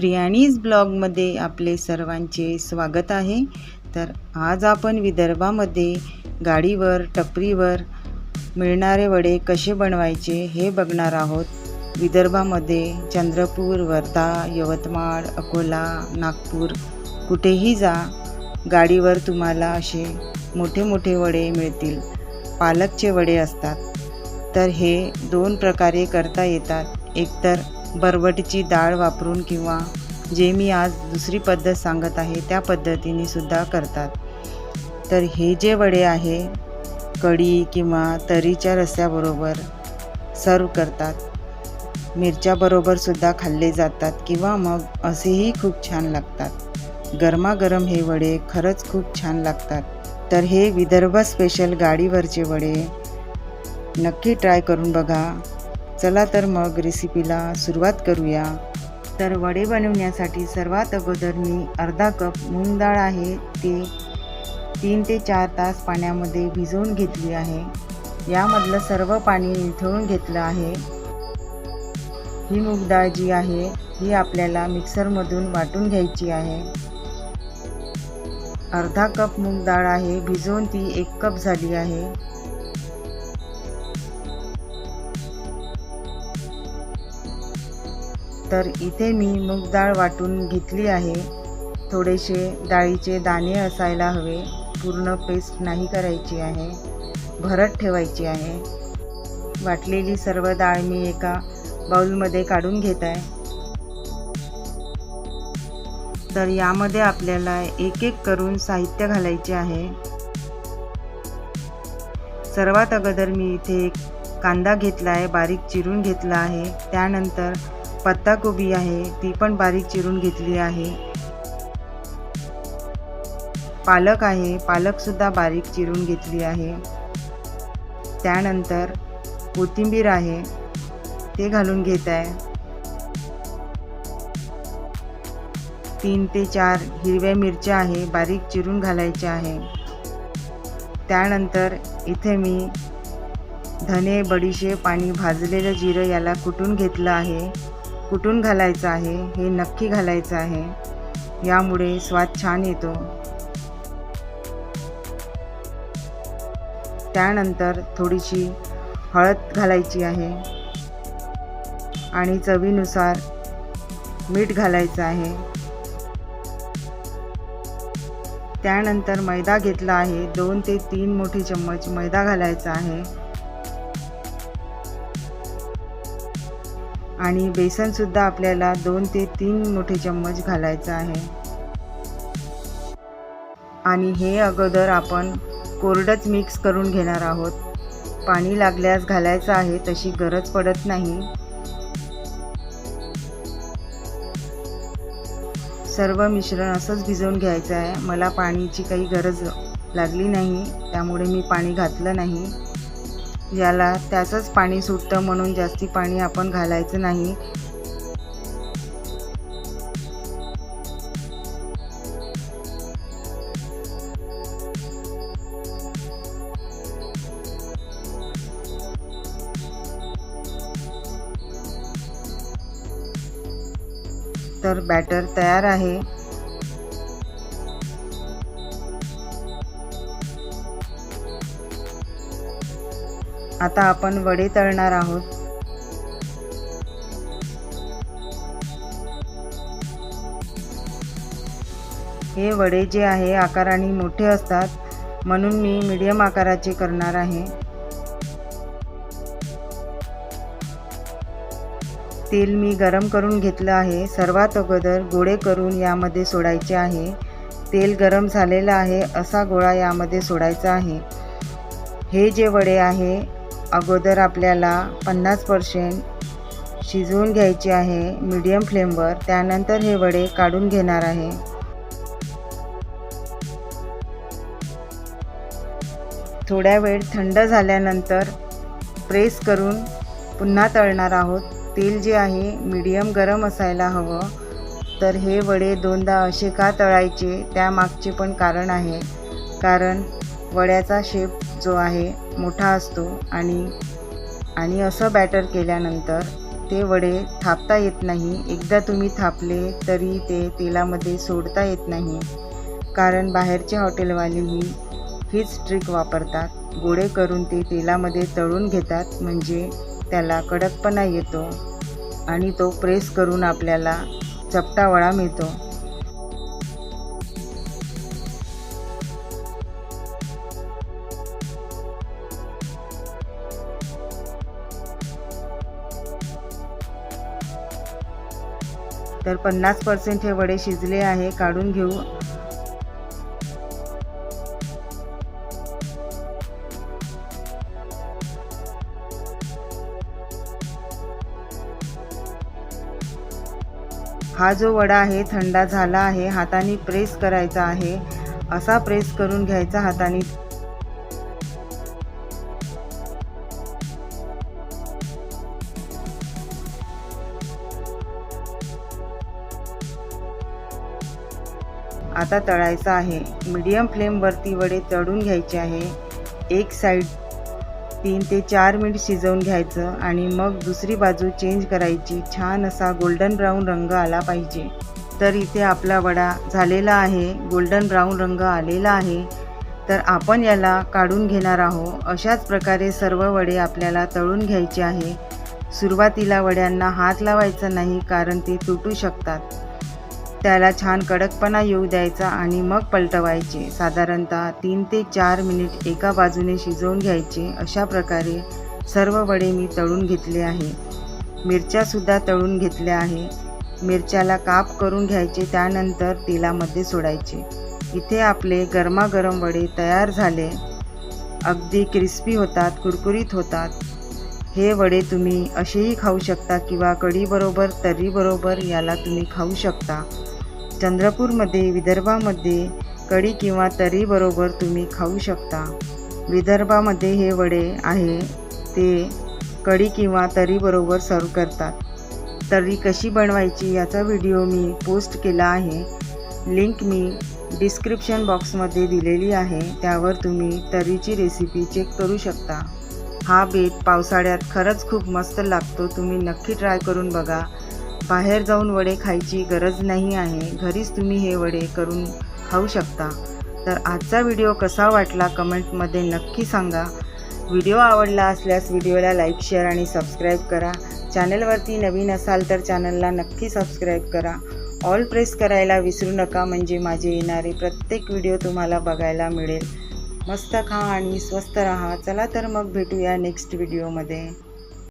प्रियाणीज ब्लॉगमध्ये आपले सर्वांचे स्वागत आहे. तर आज आपण विदर्भामध्ये गाडीवर टपरीवर मिळणारे वडे कसे बनवायचे हे बघणार आहोत. विदर्भामध्ये चंद्रपूर वर्धा यवतमाळ अकोला नागपूर कुठेही जा गाडीवर तुम्हाला असे मोठे मोठे वडे मिळतील. पालकचे वडे असतात. तर हे दोन प्रकारे करता येतात. एकतर बरबटीची डाळ वापरून किंवा जे मी आज दुसरी पद्धत सांगत आहे त्या पद्धतीने सुद्धा करतात. तर हे जे वडे आहे कढी किंवा तरीच्या रस्स्याबरोबर सर्व करतात. मिरच्याबरोबर सुद्धा खाल्ले जातात किंवा मग असेही खूप छान लागतात. गरमागरम हे वडे खरंच खूप छान लागतात. तर हे विदर्भ स्पेशल गाडीवरचे वडे नक्की ट्राय करून बघा. चला तर मग रेसिपीला सुरुवात करूया. तर वडे बनवण्यासाठी सर्वात अगोदर मी अर्धा कप मूग डाळ आहे ते तीन ते चार तास पाण्यामध्ये भिजवून घेतली आहे. यामधलं सर्व पाणी निथळून घेतलं आहे. ही मूग डाळ जी आहे ही आपल्याला मिक्सरमधून वाटून घ्यायची आहे. अर्धा कप मूग डाळ आहे भिजवून ती एक कप झाली आहे. तर इथे मी मूग डाळ वाटून घेतली आहे. थोडेसे डाळीचे दाणे असायला हवे. पूर्ण पेस्ट नाही करायची आहे. भरत ठेवायची आहे. वाटलेली सर्व डाळ मी एका बाउलमध्ये काढून घेत आहे. तर यामध्ये आपल्याला एक एक करून साहित्य घालायचे आहे. सर्वात अगोदर मी इथे एक कांदा घेतला आहे. बारीक चिरून घेतला आहे. त्यानंतर पत्ताकोबी आहे ती पण बारीक चिरून घेतली आहे. पालक आहे पालकसुद्धा बारीक चिरून घेतली आहे. त्यानंतर कोथिंबीर आहे ते घालून घेत आहे. तीन ते चार हिरव्या मिरच्या आहे बारीक चिरून घालायच्या आहे. त्यानंतर इथे मी धने बडीशेप आणि भाजलेलं जिरं याला कुटून घेतलं आहे. कुठून घालायचं आहे हे नक्की घालायचं आहे. यामुळे स्वाद छान येतो. त्यानंतर थोडीशी हळद घालायची आहे. आणि चवीनुसार मीठ घालायचं आहे. त्यानंतर मैदा घेतला आहे. दोन ते तीन मोठे चम्मच मैदा घालायचा आहे. आणि बेसनसुद्धा आपल्याला दोन ते तीन मोठे चम्मच घालायचं आहे. आणि हे अगोदर आपण कोरडंच मिक्स करून घेणार आहोत. पाणी लागल्यास घालायचं आहे तशी गरज पडत नाही. सर्व मिश्रण असंच भिजवून घ्यायचं आहे. मला पाणीची काही गरज लागली नाही त्यामुळे मी पाणी घातलं नाही. याला त्याचंच पाणी सुटतं म्हणून जास्ती पाणी आपण घालायचं नाही. तर बॅटर तयार आहे. आता आपण वडे तळणार आहोत. हे वडे जे आहे आकाराने मोठे असतात म्हणून मी मीडियम आकाराचे करणार आहे. तेल मी गरम करून घेतलं आहे. सर्वात अगोदर गोळे करून यामध्ये सोडायचे आहे. तेल गरम झालेलं आहे असा गोळा यामध्ये सोडायचा आहे. हे जे वडे आहे अगोदर आपल्याला पन्नास पर्सेंट शिजवून घ्यायचे आहे मीडियम फ्लेमवर त्यानंतर हे वडे काढून घेणार आहे. थोड्या वेळ थंड झाल्यानंतर प्रेस करून पुन्हा तळणार आहोत. तेल जे आहे मीडियम गरम असायला हवं. तर हे वडे दोनदा असे का तळायचे त्यामागचे पण कारण आहे. कारण वड्याचा शेप जो आहे मोठा असतो आणि आणि असं बॅटर केल्यानंतर ते वडे थापता येत नाही. एकदा तुम्ही थापले तरी ते तेलामध्ये सोडता येत नाही. कारण बाहेरचे हॉटेलवालेही हीच ट्रिक वापरतात. गोळे करून ते तेलामध्ये तळून घेतात म्हणजे त्याला कडकपणा येतो आणि तो प्रेस करून आपल्याला चपटा वडा मिळतो. तर पन्नास पर्सेंट हे वडे शिजले आहे काढून घेऊ. हा जो वडा आहे थंडा झाला आहे हाताने प्रेस करायचा आहे. असा प्रेस करून घ्यायचा हाताने. आता तळायचा आहे. मीडियम फ्लेमवरती वडे तळून घ्यायचे आहे. एक साईड तीन ते चार मिनिट शिजवून घ्यायचं आणि मग दुसरी बाजू चेंज करायची. छान असा गोल्डन ब्राऊन रंग आला पाहिजे. तर इथे आपला वडा झालेला आहे. गोल्डन ब्राऊन रंग आलेला आहे. तर आपण याला काढून घेणार आहोत. अशाच प्रकारे सर्व वडे आपल्याला तळून घ्यायचे आहे. सुरुवातीला वड्यांना हात लावायचा नाही कारण ते तुटू शकतात. त्याला छान कडकपणा येऊ द्यायचा आणि मग पलटवायचे. साधारणतः तीन ते चार मिनिट एका बाजूने शिजवून घ्यायचे. अशा प्रकारे सर्व वडे मी तळून घेतले आहे. मिरच्यासुद्धा तळून घेतल्या आहे. मिरच्याला काप करून घ्यायचे त्यानंतर तेलामध्ये सोडायचे. इथे आपले गरमागरम वडे तयार झाले. अगदी क्रिस्पी होतात कुरकुरीत होतात. हे वडे तुम्ही असेही खाऊ शकता किंवा कढीबरोबर तर्रीबरोबर याला तुम्ही खाऊ शकता. चंद्रपूरमध्ये विदर्भामध्ये कढी किंवा तर्रीबरोबर तुम्ही खाऊ शकता. विदर्भामध्ये हे वडे आहे ते कढी किंवा तर्रीबरोबर सर्व करतात. तर्री कशी बनवायची याचा व्हिडिओ मी पोस्ट केला आहे. लिंक मी डिस्क्रिप्शन बॉक्समध्ये दिलेली आहे त्यावर तुम्ही तर्रीची रेसिपी चेक करू शकता. हा बेत पावसाळ्यात खरंच खूप मस्त लागतो तुम्ही नक्की ट्राय करून बघा. बाहेर जाऊन वडे खायची गरज नाही आहे. घरीच तुम्ही हे वडे करून खाऊ शकता. तर आजचा व्हिडिओ कसा वाटला कमेंटमध्ये नक्की सांगा. व्हिडिओ आवडला असल्यास व्हिडिओला लाईक शेअर आणि सबस्क्राईब करा. चॅनलवरती नवीन असाल तर चॅनलला नक्की सबस्क्राईब करा. ऑल प्रेस करायला विसरू नका म्हणजे माझे येणारे प्रत्येक व्हिडिओ तुम्हाला बघायला मिळेल. मस्त खा आणि स्वस्त राहा. चला तर मग भेटूया नेक्स्ट व्हिडिओमध्ये.